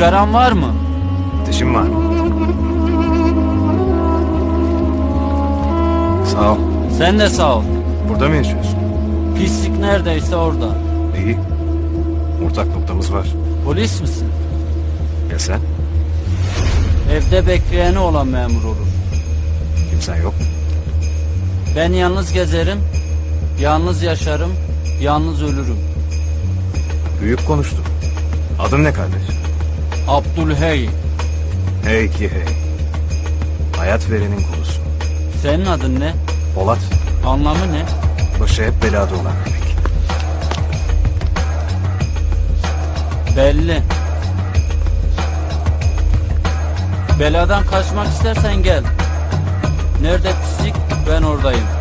Sigaran var mı? Ateşin var? Sağ ol. Sen de sağ ol. Burada mı yaşıyorsun? Pislik neredeyse orada. İyi. Ortak noktamız var. Polis misin? Ya sen? Evde bekleyeni olan memur olur. Kimsen yok mu? Ben yalnız gezerim, yalnız yaşarım, yalnız ölürüm. Büyük konuştun. Adın ne kardeş? Abdülhey, Hey ki hey. Hayat verenin kulusun. senin adın ne? Polat. Anlamı ne? Başı hep belada olan demek. Belli. Beladan kaçmak istersen gel. Nerede pislik ben oradayım.